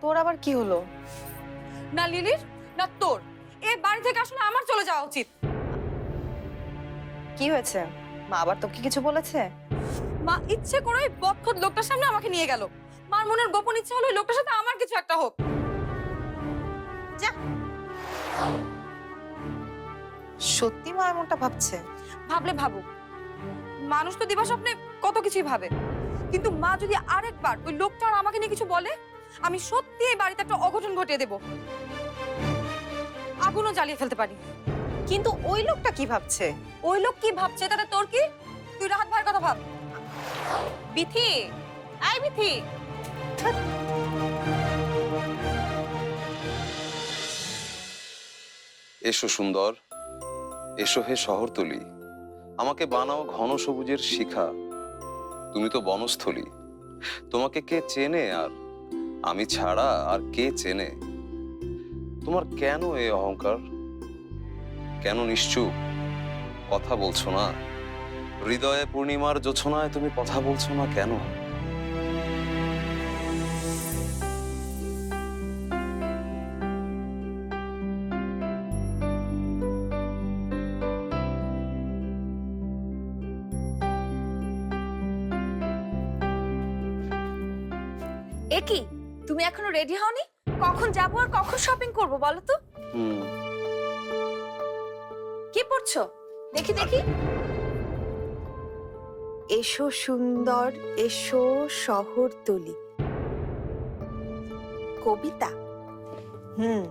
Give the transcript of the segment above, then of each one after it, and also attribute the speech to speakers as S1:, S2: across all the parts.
S1: তোর আবার কি হলো?
S2: না লিলির না তোর। এ বাড়ি থেকে আসলে আমার চলে যাওয়া উচিত।
S1: কি হয়েছে? মা আবার তোকে কিছু বলেছে?
S2: মা ইচ্ছে করে ওই বক্ষত লোকটার সামনে আমাকে নিয়ে গেল। মার মনের গোপন ইচ্ছে হলো ওই লোকটার সাথে আমার কিছু একটা হোক। যা।
S1: সত্যি মা এমনটা ভাবছে?
S2: ভাবলে ভাবুক। মানুষ তো দিবা স্বপ্নে কত কিছুই ভাবে। কিন্তু মা যদি আরেকবার ওই লোকটা আর আমাকে নিয়ে কিছু বলে আমি সত্যি এই বাড়িতে একটা অঘটন ঘটিয়ে দেব। আগুনও জ্বালিয়ে ফেলতে পারি।
S1: কিন্তু ওই লোকটা কি ভাবছে?
S2: ওই লোক কি ভাবছে? তাতে তোর কি? তুই রাহাত ভাইয়ের কথা ভাব। বিথি! আই বিথি!
S3: এসো সুন্দর। এসো হে শহরতলি। আমাকে বানাও ঘন সবুজের শিখা। তুমি তো বনস্থলী। তোমাকে কে চেনে আর আমি ছাড়া আর কে চেনে? তোমার কেন এ অহংকার? কেন নিশ্চুপ? কথা বলছো না? হৃদয়ে পূর্ণিমার জোছনায় তুমি কথা বলছো না কেন?
S2: এ কি তুমি এখনও রেডি হওনি? কখন যাব আর কখন শপিং করব বলো তো?
S3: হুম।
S2: কি পড়ছো? দেখি দেখি।
S4: এসো সুন্দর এসো শহরতলি। কবিতা। হুম।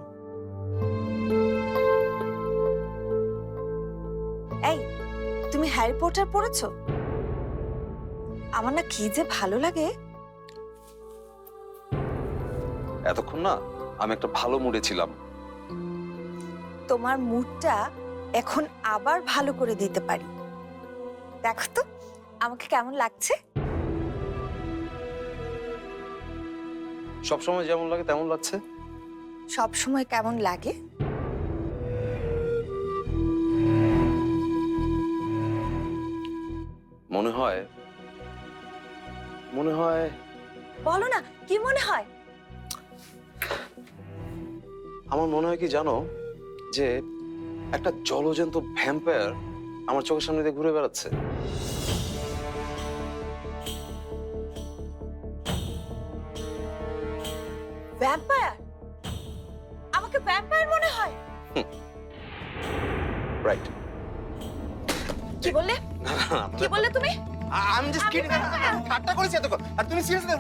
S4: এই তুমি হ্যারি পটার পড়েছো? আমার না কি যে ভালো লাগে।
S3: এতক্ষণ না আমি একটা ভালো মুডে ছিলাম।
S4: তোমার মুডটা এখন আবার ভালো করে দিতে পারি। দেখো তো আমাকে কেমন লাগছে?
S3: সবসময় যেমন লাগে তেমন লাগছে।
S4: সব সময় কেমন লাগে?
S3: মনে হয় মনে হয়
S4: বলো না কি মনে হয়?
S3: আমার মনে হয় কি জানো? যে একটা জলজন্ত ভ্যাম্পায়ার আমার চোখের সামনে দিয়ে ঘুরে বেড়াচ্ছে।
S4: ভ্যাম্পায়ার আমাকে ভ্যাম্পায়ার মনে হয়?
S3: রাইট
S4: কি বললে? কি বললে তুমি?
S5: আমি জাস্ট কিডিং ঠাট্টা করেছি এতক্ষণ। আর তুমি সিরিয়াসলি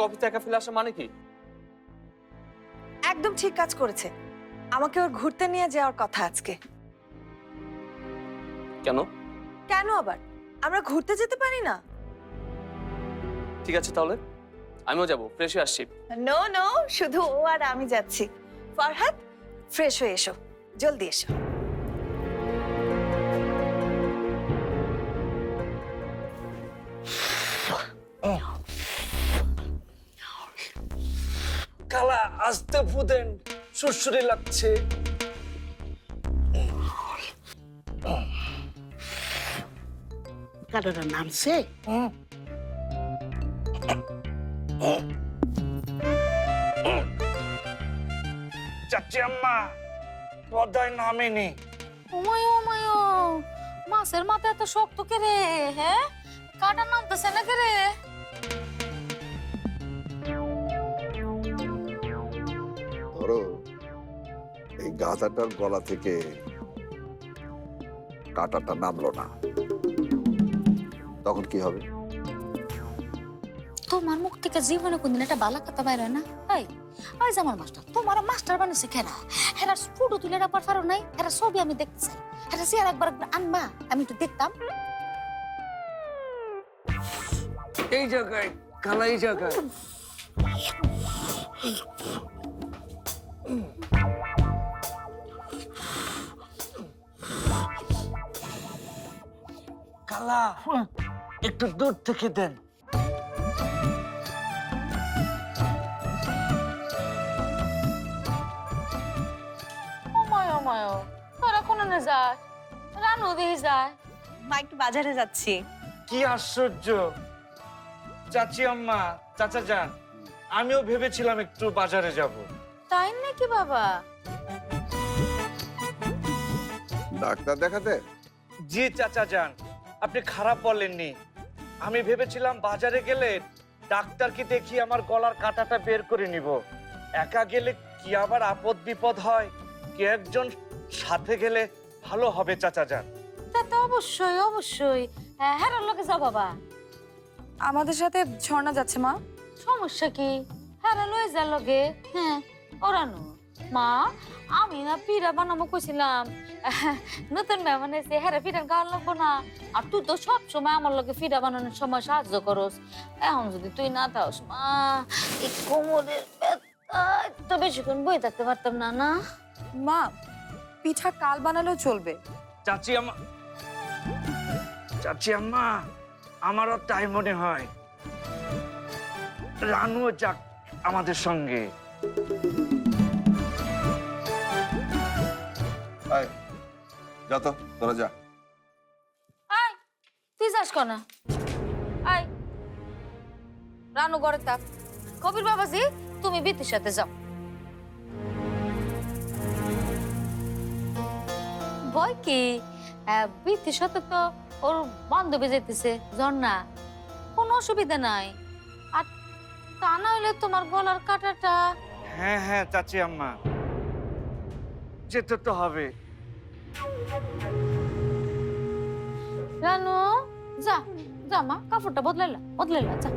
S6: আমাকে অফিসে একা ফেলে আসা মানে কি?
S4: একদম ঠিক কাজ করেছে। আমাকে ওর ঘুরতে নিয়ে যাওয়ার কথা আজকে।
S6: কেন?
S4: কেন আবার? আমরা ঘুরতে যেতে পারি না।
S6: ঠিক আছে তাহলে? আমিও যাব ফ্রেশ হয়ে আসছি।
S4: নো নো শুধু ও আর আমি যাচ্ছি। ফরহাদ ফ্রেশ হয়ে এসো। জলদি এসো।
S5: ফুদেন সুরসুরি লাগছে।
S7: কারোর নামছে?
S5: চাচি আম্মা পদায় নামেনি।
S2: ওমায় ওমায় মাছের মাথা এত শক্ত কে রে হ্যাঁ? কাটা নামতেছে না কে রে।
S8: গাধাটার গলা থেকে কাঁটাটা নামলো না। তখন কি হবে?
S7: তোমার মুখ থেকে জীবনে কোনদিন একটা বালা কথা বাইরে হয় না? এই ওই যে আমার মাস্টার তোমার মাস্টার বানিয়েছে কেনা হেরা ফুটো তুলে রাখবার পারো নাই হেরা ছবি আমি দেখতে চাই হেরা চেয়ার একবার একবার আনবা আমি একটু দেখতাম।
S9: এই জায়গায় খালা এই জায়গায়। খালা একটু দূর থেকে দেন।
S7: অময় অময় তোরা কোনো না যায়? রানু দিয়ে যায়।
S1: মা একটু বাজারে যাচ্ছি।
S9: কি আশ্চর্য। চাচি আম্মা চাচা যান। আমিও ভেবেছিলাম একটু বাজারে যাব।
S7: তাই নাকি বাবা?
S8: ডাক্তার দেখাতে?
S9: জি চাচা যান। আপনি খারাপ বলেননি। আমি ভেবেছিলাম বাজারে গেলে ডাক্তারকে দেখি আমার গলার কাঁটাটা বের করে নিব। একা গেলে কি আবার আপদ বিপদ হয়? কে একজন সাথে গেলে ভালো হবে চাচা যান।
S7: তা তো অবশ্যই অবশ্যই। হ্যাঁ হ্যাঁ লোকে যাও বাবা।
S2: আমাদের সাথে ঝর্ণা যাচ্ছে মা।
S7: সমস্যা কি? হ্যাঁ লয়ে যা লগে। হ্যাঁ ওরানো মা আমি না পিঠা বানাবো কইছিলাম। নতুন মেহমান এসে হ্যাঁ পিঠা খাওয়া লাগবো না। আর তুই তো সব সময় আমার লগে পিঠা বানানোর সময় সাহায্য করস। এখন যদি তুই না থাকস মা এই কোমরের তো বেশিক্ষণ বই থাকতে পারতাম না না?
S2: মা পিঠা কাল বানালেও চলবে।
S9: চাচি আম্মা চাচি আম্মা আমারও তাই মনে হয়। রানুও যাক আমাদের সঙ্গে।
S8: যা তো তোরা যা।
S7: আয় তুই যাস কনা। আয়। রানু ঘরে থাক। কবির বাবাজি তুমি বিতির সাথে যাও। ভয় কি? বিতির সাথে তো ওর বান্ধবী যেতেছে ঝর্ণা। কোনো অসুবিধা নাই। আর তা না হলে তোমার গলার কাটাটা
S9: হ্যাঁ হ্যাঁ চাচি আম্মা। যেতে তো হবে।
S7: রানু যা যা মা কাপড়টা বদলাইলা বদলাইলা যা।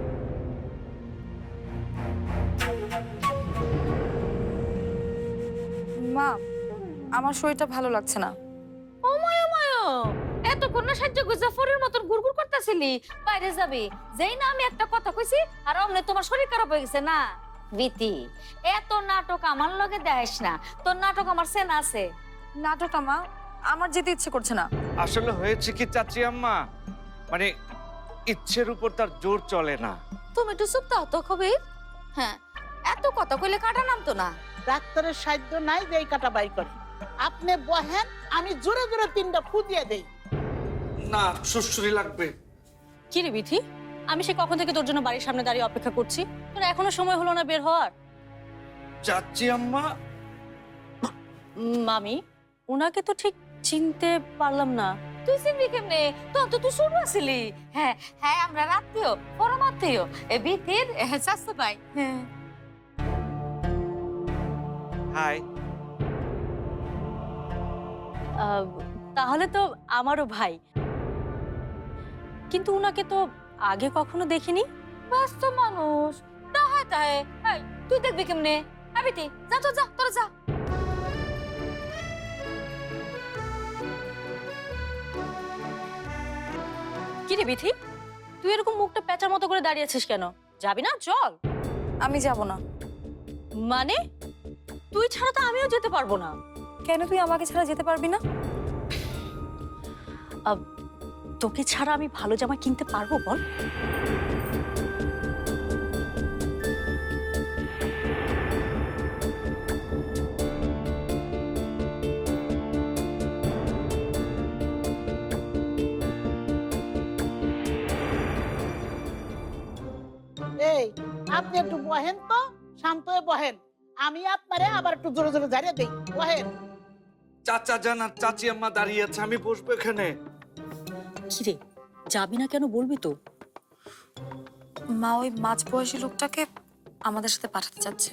S2: মা আমার শরীরটা ভালো লাগছে না।
S7: অময় অময় এতক্ষণ না সাহায্য করছে ফরের মতন গুড়গুড় করতেছিলি। বাইরে যাবি। যেই না আমি একটা কথা কইছি আর অমনে তোমার শরীর খারাপ হয়ে গেছে না? বিতি এত নাটক আমার লগে দেখাইস না। তোর নাটক আমার সেনা আছে।
S2: নাটকটা মা আমার যেতে ইচ্ছে করছে না।
S9: আসলে হয়েছে কি চাচি আম্মা? মানে ইচ্ছের উপর তার জোর চলে না।
S7: তুমি একটু চুপ থাও তো হ্যাঁ এত কথা কইলে কাটা নামতো না।
S10: ডাক্তারের সাধ্য নাই যে এই কাটা বাই করে। আপনি বহেন আমি জোরে জোরে তিনটা ফু দিয়ে দেই।
S9: না সুশ্রী লাগবে।
S11: কি রে বিথি? আমি সে কখন থেকে তোর জন্য বাড়ির সামনে দাঁড়িয়ে অপেক্ষা করছি? তোর এখনও সময় হলো না বের হওয়ার?
S9: চাচি আম্মা?
S11: মামি ওনাকে তো ঠিক চিনতে পারলাম না।
S7: তুই চিনবি কেমনে? তখন তো তুই শুরু আসিলি হ্যাঁ হ্যাঁ আমরা রাত্রিও পরমাত্মীয় এ বিতির চাস্তো পাই হ্যাঁ।
S9: হাই।
S11: আহ, তাহলে তো আমারও ভাই। কিন্তু ওনাকে তো আগে কখনো দেখিনি?
S7: ব্যস্ত মানুষ। না হয় তাই তুই দেখবি কেমনে? আবিতি যা তো যা তোরা যা।
S11: কি রে বিথি? তুই এরকম মুখটা প্যাঁচার মতো করে দাঁড়িয়ে আছিস কেন? যাবি না? চল।
S2: আমি যাব না।
S11: মানে? তুই ছাড়া তো আমিও যেতে পারব না।
S2: কেন তুই আমাকে ছাড়া যেতে পারবি না?
S11: তোকে ছাড়া আমি ভালো জামা কিনতে পারব বল?
S10: আপনি একটু বহেন তো শান্ত হয়ে বহেন। আমি আপনারে আবার একটু জোরে জোরে ঝাড়িয়ে দেই। বহেন।
S9: চাচা জান আর চাচি আম্মা দাঁড়িয়ে আছে আমি বসবো এখানে।
S11: কি রে যাবি না কেন বলবি তো?
S2: মা ওই মাঝ বয়সী লোকটাকে আমাদের সাথে পাঠাতে চাচ্ছে।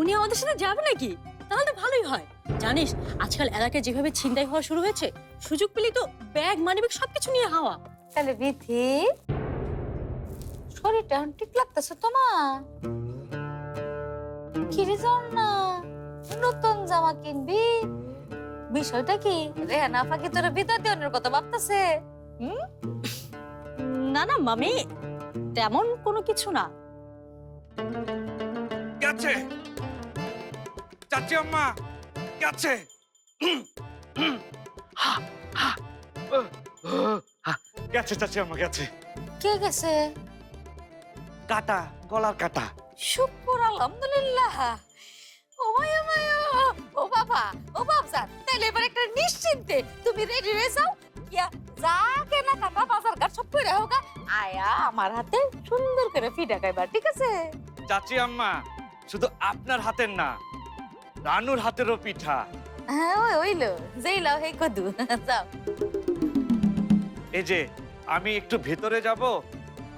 S11: উনি আমাদের সাথে যাবে নাকি? তাহলে তো ভালোই হয়। জানিস আজকাল এলাকায় যেভাবে ছিনতাই হওয়া শুরু হয়েছে সুযোগ পেলেই তো ব্যাগ মানিব্যাগ সবকিছু নিয়ে হাওয়া।
S7: তাহলে বিথি শরীরটা এখন ঠিক লাগতেছে তোমার। কিরে যাও না নতুন জামা কিনবি? বিষয়টা কি? রেহানা তোর ভিতর দেওয়ানোর কথা ভাবতেছে।
S11: না না মামি তেমন কোনো কিছু না।
S9: গেছে। চাচি আম্মা গেছে। গেছে চাচি আম্মা গেছে।
S7: কে গেছে?
S9: কাটা গলার কাটা।
S7: শুকুর আলহামদুলিল্লাহ। ও মায়া মায়া ও বাবা ও বাবজান তাহলে এবার একটা নিশ্চিন্তে তুমি রেডি হয়ে যাও। কিয়া যা কেনা কাটা বাজার ঘাট সব করে হোক আয়া আমার হাতে সুন্দর করে ফিটা খাইবা ঠিক আছে?
S9: চাচি আম্মা শুধু আপনার হাতের না রানুর হাতেরও পিঠা।
S7: হ্যাঁ ওই ওইলো যেই লাও হে কদু যাও।
S9: এই যে আমি একটু ভেতরে যাব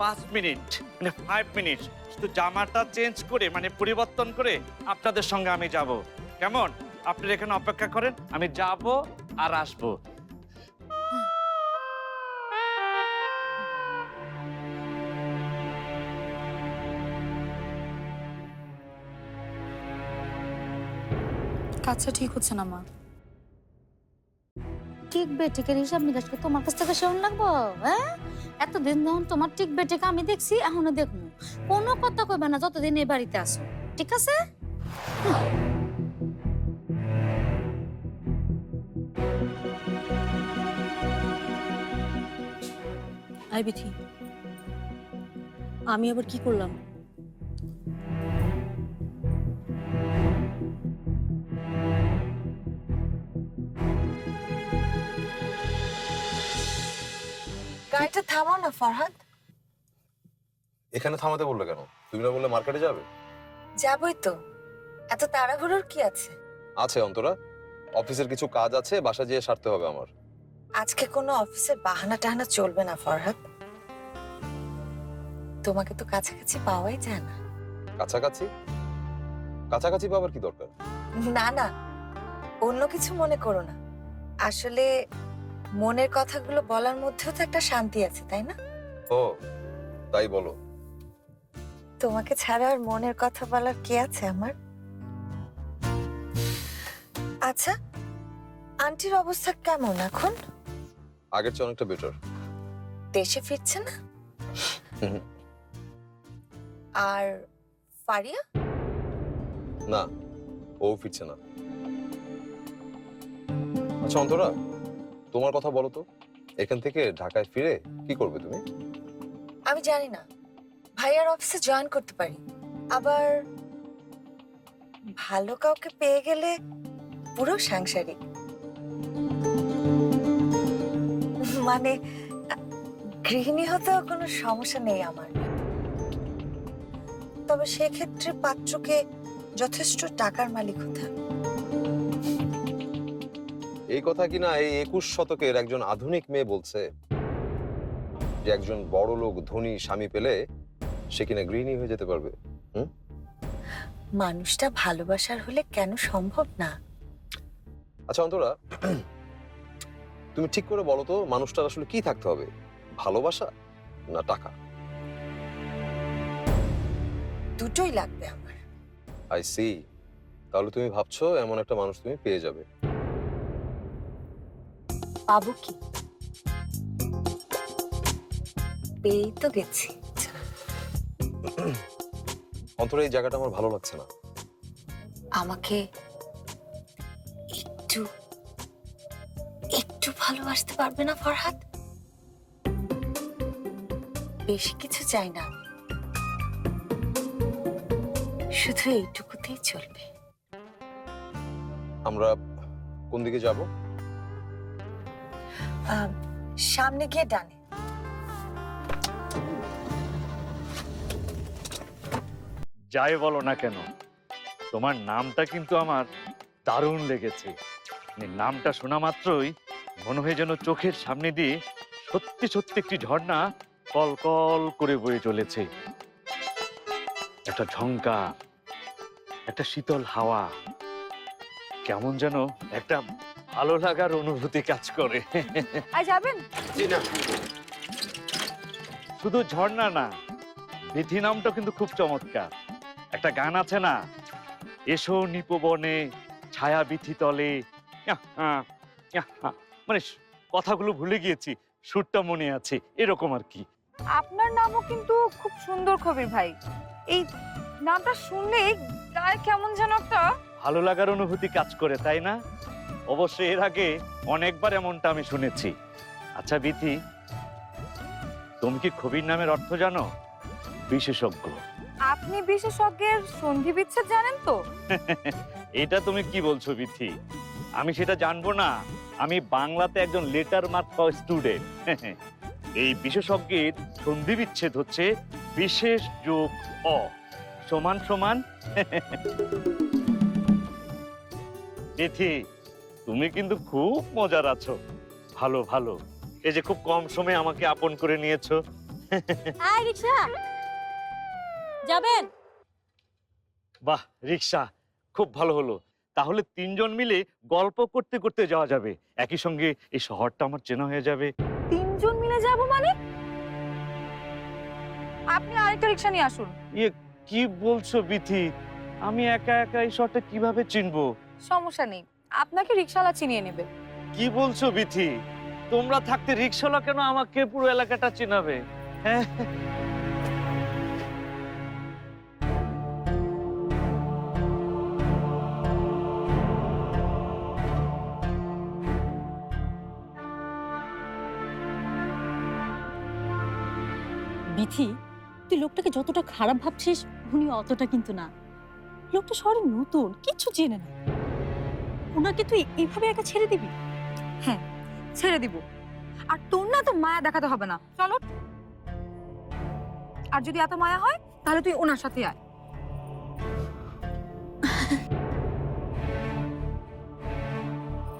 S9: পাঁচ মিনিট মানে ফাইভ মিনিট। শুধু জামাটা চেঞ্জ করে মানে পরিবর্তন করে আপনাদের সঙ্গে আমি যাব। কেমন? আপনারা এখানে অপেক্ষা করেন আমি যাব আর আসব।
S2: কাজটা ঠিক হচ্ছে না মা।
S7: ঠিক বেটিকের হিসাব নিকাশ কি তোমার কাছ থেকে শোন লাগবো হ্যাঁ? এতদিন যখন তোমার ঠিক টিকা আমি দেখছি, এখনও দেখব কোনো কথা কইবে না, যতদিন এই বাড়িতে আসো ঠিক আছে?
S11: আই আমি আবার কি করলাম?
S4: গাড়িটা থামাও না ফরহাদ।
S3: এখানে থামাতে বললে কেন? তুমি না বললে মার্কেটে যাবে?
S4: যাবই তো। এত তাড়াহুড়োর কি আছে?
S3: আছে অন্তরা। অফিসের কিছু কাজ আছে বাসা যেয়ে সারতে হবে আমার।
S4: আজকে কোনো অফিসের বাহানা টাহানা চলবে না ফরহাদ। তোমাকে তো কাছাকাছি পাওয়াই যায় না।
S3: কাছাকাছি? কাছাকাছি পাওয়ার কি দরকার?
S4: না না। অন্য কিছু মনে করো না। আসলে মনের কথাগুলো বলার মধ্যেও তো একটা শান্তি আছে তাই না?
S3: ও তাই বলো।
S4: তোমাকে ছাড়া আর মনের কথা বলার কে আছে আমার? আচ্ছা আন্টির অবস্থা কেমন এখন?
S3: আগের চেয়ে অনেকটা বেটার
S4: দেশে ফিরছে না? আর ফারিয়া?
S3: না ও ফিরছে না। আচ্ছা অন্তরা? তোমার কথা বলো তো। এখান থেকে ঢাকায় ফিরে কি করবে তুমি?
S4: আমি জানি না। ভাইয়ার অফিসে জয়েন করতে পারি। আবার ভালো কাউকে পেয়ে গেলে পুরো সাংসারিক। মানে গৃহিণী হতেও কোনো সমস্যা নেই আমার। তবে সেক্ষেত্রে পাত্রকে যথেষ্ট টাকার মালিক হতে হবে।
S3: এই কথা কিনা এই একুশ শতকের একজন আধুনিক মেয়ে বলছে যে একজন বড় লোক ধনী স্বামী পেলে সে কিনা গৃহিণী হয়ে যেতে পারবে?
S4: মানুষটা ভালোবাসার হলে কেন সম্ভব না?
S3: আচ্ছা অন্তরা তুমি ঠিক করে বলো তো মানুষটার আসলে কি থাকতে হবে? ভালোবাসা না টাকা?
S4: দুটোই লাগবে আমার।
S3: আই সি তাহলে তুমি ভাবছ এমন একটা মানুষ তুমি পেয়ে যাবে।
S4: পাবো কি? পেয়েই তো গেছি।
S3: অন্তরা এই জায়গাটা আমার ভালো লাগছে না।
S4: আমাকে একটু একটু ভালোবাসতে পারবে না ফরহাদ? বেশি কিছু চাই না শুধু এইটুকুতেই চলবে।
S3: আমরা কোন দিকে যাব?
S4: সামনে গিয়ে ডানে।
S9: যাই বলো না কেন, তোমার নামটা কিন্তু আমার দারুণ লেগেছে। নামটা শোনা মাত্রই মনে হয় যেন চোখের সামনে দিয়ে সত্যি সত্যি একটি ঝর্ণা কল কল করে বয়ে চলেছে। একটা ঝঙ্কা, একটা শীতল হাওয়া, কেমন যেন একটা ভালো লাগার অনুভূতি কাজ করে।
S2: আর যাবেন?
S9: শুধু ঝর্ণা না বিধি নামটা কিন্তু খুব চমৎকার। একটা গান আছে না এসো নিপবনে ছায়া বিথি তলে ইয়াহা, ইয়াহা। মানে স- কথাগুলো ভুলে গিয়েছি সুরটা মনে আছে এরকম আর কি।
S2: আপনার নামও কিন্তু খুব সুন্দর কবির ভাই। এই নামটা শুনলেই গায়ে কেমন যেন একটা
S9: ভালো লাগার অনুভূতি কাজ করে তাই না? অবশ্যই এর আগে অনেকবার এমনটা আমি শুনেছি। আচ্ছা বিথি তুমি কি কবির নামের অর্থ জানো? বিশেষজ্ঞ।
S2: আপনি বিশেষজ্ঞের সন্ধি বিচ্ছেদ জানেন তো?
S9: এটা তুমি কি বলছো বিথি? আমি সেটা জানব না। আমি বাংলাতে একজন লেটার মার্ক স্টুডেন্ট। এই বিশেষজ্ঞের সন্ধি বিচ্ছেদ হচ্ছে বিশেষ যোগ অ। সমান সমান। বিথি তুমি কিন্তু খুব মজার আছো। ভালো ভালো। এই যে খুব কম সময়ে আমাকে আপন করে নিয়েছো।
S11: আয় রিক্সা। যাবেন?
S9: বাহ রিক্সা। খুব ভালো হলো। তাহলে তিনজন মিলে গল্প করতে করতে যাওয়া যাবে। একই সঙ্গে এই শহরটা আমার চেনা হয়ে যাবে।
S2: তিনজন মিলে যাব মানে? আপনি আরেকটা রিক্সা নিয়ে আসুন।
S9: ইয়ে কি বলছো বিথি? আমি একা একা এই শহরটা কীভাবে চিনবো?
S2: সমস্যা নেই। আপনাকে রিক্সাওয়ালা চিনিয়ে নেবে।
S9: কি বলছো বিথি? তোমরা থাকতে রিক্সাওয়ালা কেন আমাকে পুরো এলাকাটা চিনাবে? হ্যাঁ।
S11: বিথি তুই লোকটাকে যতটা খারাপ ভাবছিস উনি অতটা কিন্তু না। লোকটা শহরে নতুন কিচ্ছু চেনে না। ওনাকে তুই এইভাবে একা ছেড়ে দিবি?
S2: হ্যাঁ ছেড়ে দিব। আর তোর না তো মায়া দেখাতে হবে না। চলো। আর যদি এত মায়া হয় তাহলে তুই ওনার সাথে আয়।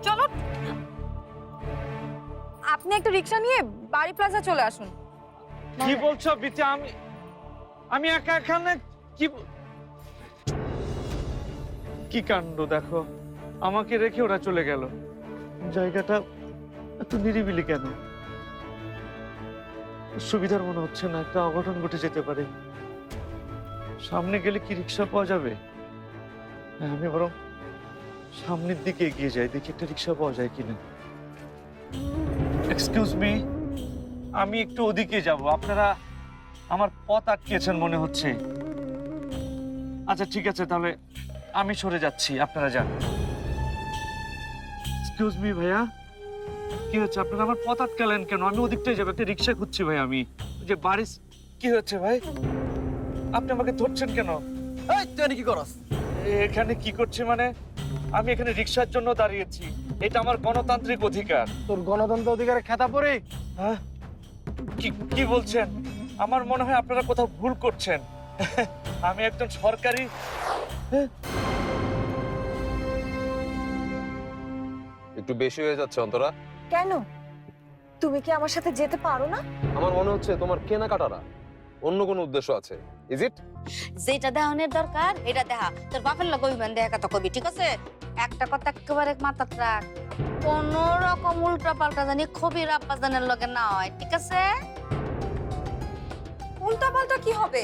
S2: চলো। আপনি একটা রিক্সা নিয়ে বাড়ি প্লাজা চলে আসুন।
S9: কি বলছো বিথি আমি আমি একা এখানে কি কি কাণ্ড দেখো? আমাকে রেখে ওরা চলে গেল। জায়গাটা এত নিরিবিলি কেন? সুবিধার মনে হচ্ছে না একটা অঘটন ঘটে যেতে পারে। সামনে গেলে কি রিক্সা পাওয়া যাবে? হ্যাঁ, আমি বরং সামনের দিকে এগিয়ে যাই দেখি একটা রিক্সা পাওয়া যায় কিনা। এক্সকিউজ মি আমি একটু ওদিকে যাব। আপনারা আমার পথ আটকিয়েছেন মনে হচ্ছে। আচ্ছা ঠিক আছে তাহলে আমি সরে যাচ্ছি আপনারা যান। এক্সকিউজ মি ভাইয়া। কি হচ্ছে? আপনারা আমার পথ আটকালেন কেন? আমি ওদিকটাই যাব। একটা রিক্সা খুঁজছি ভাই আমি। যে বাড়ি কি হচ্ছে ভাই? আপনি আমাকে ধরছেন কেন?
S6: এই তুই কি করস?
S9: এখানে কি করছি মানে? আমি এখানে রিক্সার জন্য দাঁড়িয়েছি। এটা আমার গণতান্ত্রিক অধিকার।
S5: তোর গণতন্ত্র অধিকারে খেতা পড়ে?
S9: হ্যাঁ? কি কি বলছেন? আমার মনে হয় আপনারা কোথাও ভুল করছেন। আমি একজন সরকারি
S3: একটু বেশি হয়ে যাচ্ছে অন্তরা।
S4: কেন? তুমি কি আমার সাথে যেতে পারো না?
S3: আমার মনে হচ্ছে তোমার কেনাকাটারা অন্য কোনো উদ্দেশ্য আছে। ইজ ইট
S7: যেটা দেহনের দরকার এটা দেখা তোর বাপের লোক অভিমান দেখা কথা কবি ঠিক আছে? একটা কথা একেবারে মাথা রাখ। কোন রকম উল্টা পাল্টা জানি খবির আব্বা জানের লগে না হয় ঠিক আছে?
S2: উল্টা পাল্টা কি হবে?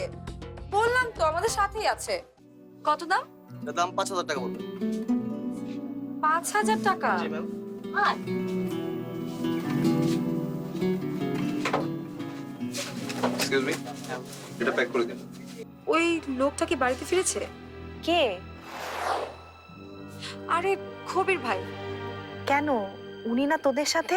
S2: বললাম তো আমাদের সাথেই আছে। কত দাম?
S6: দাম পাঁচ হাজার টাকা বলবে
S2: পাঁচ হাজার টাকা।
S6: ম্যাম
S3: এক্সকিউজ মি এটা প্যাক করে দিন।
S2: ওই লোকটা কি বাড়িতে ফিরেছে?
S4: কে?
S2: আরে খবির ভাই।
S4: কেন? উনি না তোদের সাথে?